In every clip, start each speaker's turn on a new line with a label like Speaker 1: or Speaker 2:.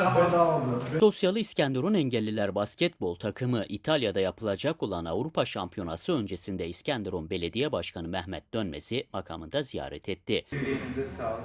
Speaker 1: Bedava oldu.
Speaker 2: Dosyalı İskenderun Engelliler Basketbol takımı İtalya'da yapılacak olan Avrupa Şampiyonası öncesinde İskenderun Belediye Başkanı Mehmet Dönmez'i makamında ziyaret etti.
Speaker 1: Elinize sağlık.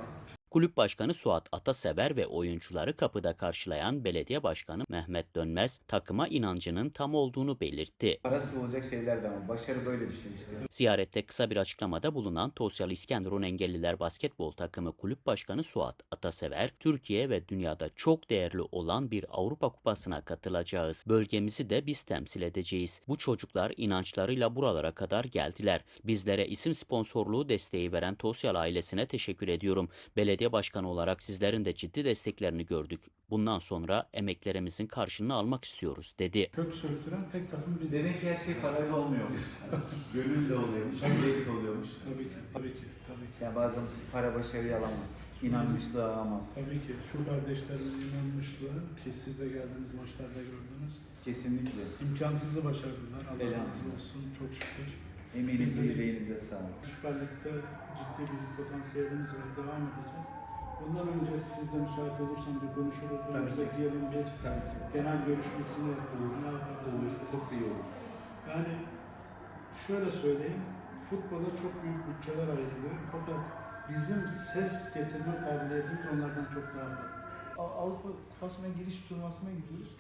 Speaker 2: Kulüp Başkanı Suat Atasever ve oyuncuları kapıda karşılayan Belediye Başkanı Mehmet Dönmez takıma inancının tam olduğunu belirtti.
Speaker 1: Parası olacak şeyler de ama başarı böyle bir şey işte.
Speaker 2: Ziyarette kısa bir açıklamada bulunan Tosyalı İskenderun Engelliler Basketbol takımı kulüp başkanı Suat Atasever, Türkiye ve dünyada çok değerli olan bir Avrupa Kupası'na katılacağız. Bölgemizi de biz temsil edeceğiz. Bu çocuklar inançlarıyla buralara kadar geldiler. Bizlere isim sponsorluğu desteği veren Tosyalı ailesine teşekkür ediyorum. Belediye başkanı olarak sizlerin de ciddi desteklerini gördük. Bundan sonra emeklerimizin karşılığını almak istiyoruz, dedi.
Speaker 3: kök söktüren tek takım biz.
Speaker 1: Demek ki her şey parayla olmuyormuş. Gönül de oluyormuş, de oluyormuş.
Speaker 3: Tabii ki, tabii ki, tabii ki.
Speaker 1: Yani bazen para başarıyı alamaz. İnanmışlığı alamaz.
Speaker 3: Tabii ki şu kardeşlerimin inanmışlığı ki siz de geldiğiniz maçlarda gördünüz.
Speaker 1: Kesinlikle.
Speaker 3: İmkansızı başardılar. Allah razı
Speaker 1: Elhamdülillah.
Speaker 3: olsun. Çok şükür.
Speaker 1: Emeğinize, yüreğinize sağlık.
Speaker 3: Süper Lig'de ciddi bir potansiyelimiz var. Devam edeceğiz. Bundan önce siz de müsait olursanız bir konuşuruz.
Speaker 1: Tabii ki.
Speaker 3: Önümüzdeki yılın bir
Speaker 1: Tabii ki.
Speaker 3: genel görüşmesini yaparız. Ne yaparız?
Speaker 1: Olur, çok iyi olur.
Speaker 3: Yani şöyle söyleyeyim, futbola çok büyük bütçeler ayrılıyor fakat bizim ses getirme kabiliyetimiz onlardan çok daha fazla.
Speaker 4: Av- Avrupa Kupası'na giriş turnuvasına gidiyoruz.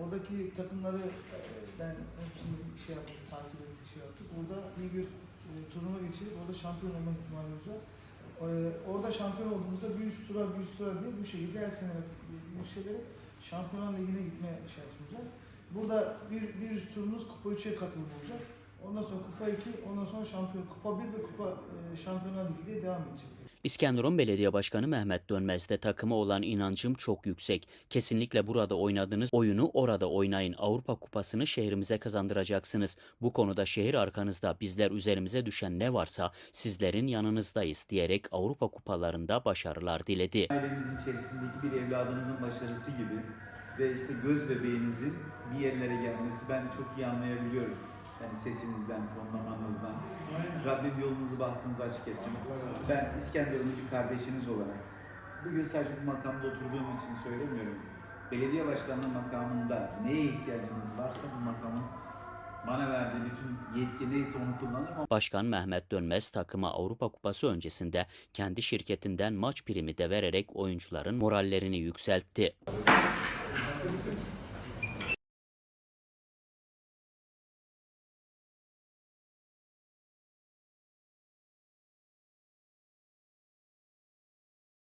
Speaker 4: Oradaki takımları e, ben hepsini şey yaptım, takip ettik, şey yaptık. Orada iyi bir e, turnuva geçirip orada şampiyon olma ihtimalimiz var. E, orada şampiyon olduğumuzda bir üst tura, bir üst tura diye bu şekilde her sene yükselerek Şampiyonlar Ligi'ne gitme şansımız var. Burada bir, bir üst turumuz Kupa 3'e katılım olacak. Ondan sonra Kupa 2, ondan sonra şampiyon Kupa 1 ve Kupa e, Şampiyonlar Ligi diye devam edecek.
Speaker 2: İskenderun Belediye Başkanı Mehmet Dönmez'de takıma olan inancım çok yüksek. Kesinlikle burada oynadığınız oyunu orada oynayın. Avrupa Kupası'nı şehrimize kazandıracaksınız. Bu konuda şehir arkanızda bizler üzerimize düşen ne varsa sizlerin yanınızdayız diyerek Avrupa Kupalarında başarılar diledi.
Speaker 1: Ailenizin içerisindeki bir evladınızın başarısı gibi ve işte göz bebeğinizin bir yerlere gelmesi ben çok iyi anlayabiliyorum. Yani sesinizden, tonlamanızdan.
Speaker 3: Aynen.
Speaker 1: Rabbim yolunuzu bahtınızı açık etsin. Ben İskenderun'un bir kardeşiniz olarak bugün sadece bu makamda oturduğum için söylemiyorum. Belediye başkanlığı makamında neye ihtiyacınız varsa bu makamın bana verdiği bütün yetki neyse onu kullanırım.
Speaker 2: Başkan Mehmet Dönmez takıma Avrupa Kupası öncesinde kendi şirketinden maç primi de vererek oyuncuların morallerini yükseltti.